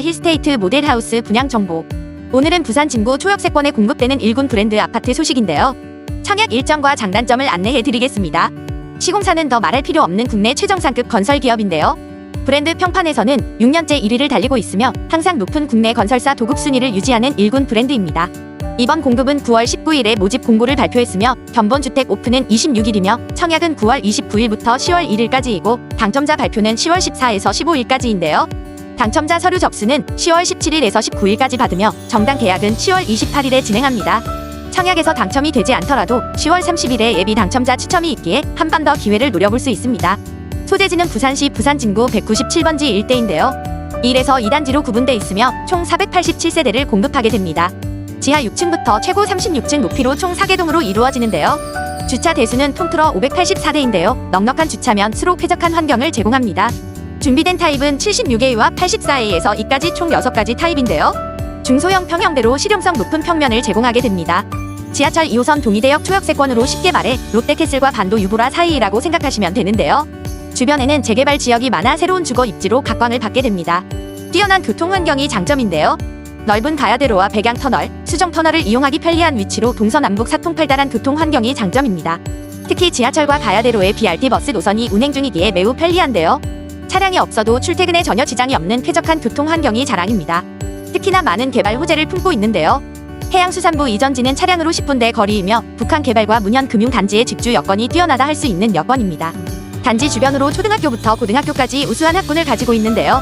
청약 힐스테이트 모델하우스 분양 정보. 오늘은 부산 진구 초역세권에 공급되는 1군 브랜드 아파트 소식인데요. 청약 일정과 장단점을 안내해 드리겠습니다. 시공사는 더 말할 필요 없는 국내 최정상급 건설 기업인데요. 브랜드 평판에서는 6년째 1위를 달리고 있으며 항상 높은 국내 건설사 도급 순위를 유지하는 1군 브랜드입니다. 이번 공급은 9월 19일에 모집 공고를 발표했으며 견본주택 오픈은 26일이며 청약은 9월 29일부터 10월 1일까지이고 당첨자 발표는 10월 14에서 15일까지인데요. 당첨자 서류 접수는 10월 17일에서 19일까지 받으며 정당 계약은 10월 28일에 진행합니다. 청약에서 당첨이 되지 않더라도 10월 30일에 예비 당첨자 추첨이 있기에 한 번 더 기회를 노려볼 수 있습니다. 소재지는 부산시 부산 진구 197번지 일대인데요. 1에서 2단지로 구분돼 있으며 총 487세대를 공급하게 됩니다. 지하 6층부터 최고 36층 높이로 총 4개동으로 이루어지는데요. 주차 대수는 통틀어 584대인데요. 넉넉한 주차면 수로 쾌적한 환경을 제공합니다. 준비된 타입은 76A와 84A에서 이까지 총 6가지 타입인데요. 중소형 평형대로 실용성 높은 평면을 제공하게 됩니다. 지하철 2호선 동이대역 초역세권으로 쉽게 말해 롯데캐슬과 반도 유보라 사이라고 생각하시면 되는데요. 주변에는 재개발 지역이 많아 새로운 주거 입지로 각광을 받게 됩니다. 뛰어난 교통 환경이 장점인데요. 넓은 가야대로와 백양 터널, 수정 터널을 이용하기 편리한 위치로 동서남북 사통팔달한 교통 환경이 장점입니다. 특히 지하철과 가야대로의 BRT 버스 노선이 운행 중이기에 매우 편리한데요. 차량이 없어도 출퇴근에 전혀 지장이 없는 쾌적한 교통 환경이 자랑입니다. 특히나 많은 개발 호재를 품고 있는데요. 해양수산부 이전지는 차량으로 10분대 거리이며 북한 개발과 문현 금융단지의 직주 여건이 뛰어나다 할 수 있는 여건입니다. 단지 주변으로 초등학교부터 고등학교까지 우수한 학군을 가지고 있는데요.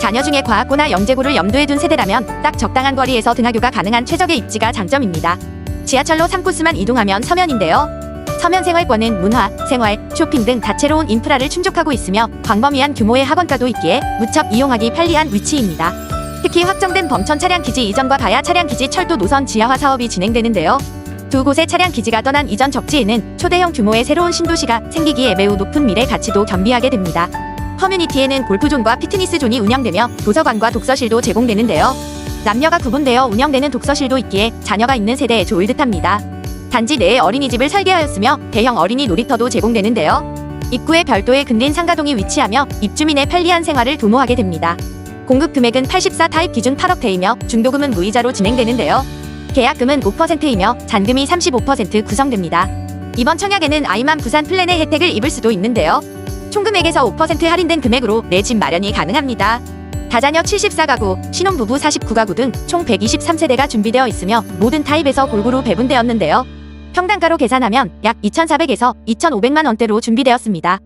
자녀 중에 과학고나 영재고를 염두에 둔 세대라면 딱 적당한 거리에서 등하교가 가능한 최적의 입지가 장점입니다. 지하철로 3코스만 이동하면 서면인데요. 서면 생활권은 문화, 생활, 쇼핑 등 다채로운 인프라를 충족하고 있으며 광범위한 규모의 학원가도 있기에 무척 이용하기 편리한 위치입니다. 특히 확정된 범천 차량 기지 이전과 가야 차량 기지 철도 노선 지하화 사업이 진행되는데요. 두 곳의 차량 기지가 떠난 이전 적지에는 초대형 규모의 새로운 신도시가 생기기에 매우 높은 미래 가치도 겸비하게 됩니다. 커뮤니티에는 골프존과 피트니스존이 운영되며 도서관과 독서실도 제공되는데요. 남녀가 구분되어 운영되는 독서실도 있기에 자녀가 있는 세대에 좋을 듯합니다. 단지 내에 어린이집을 설계하였으며 대형 어린이 놀이터도 제공되는데요. 입구에 별도의 근린 상가동이 위치하며 입주민의 편리한 생활을 도모하게 됩니다. 공급 금액은 84 타입 기준 8억 대이며 중도금은 무이자로 진행되는데요. 계약금은 5%이며 잔금이 35% 구성됩니다. 이번 청약에는 아이만 부산 플랜의 혜택을 입을 수도 있는데요. 총금액에서 5% 할인된 금액으로 내 집 마련이 가능합니다. 다자녀 74가구, 신혼부부 49가구 등 총 123세대가 준비되어 있으며 모든 타입에서 골고루 배분되었는데요. 평당가로 계산하면 약 2,400에서 2,500만 원대로 준비되었습니다.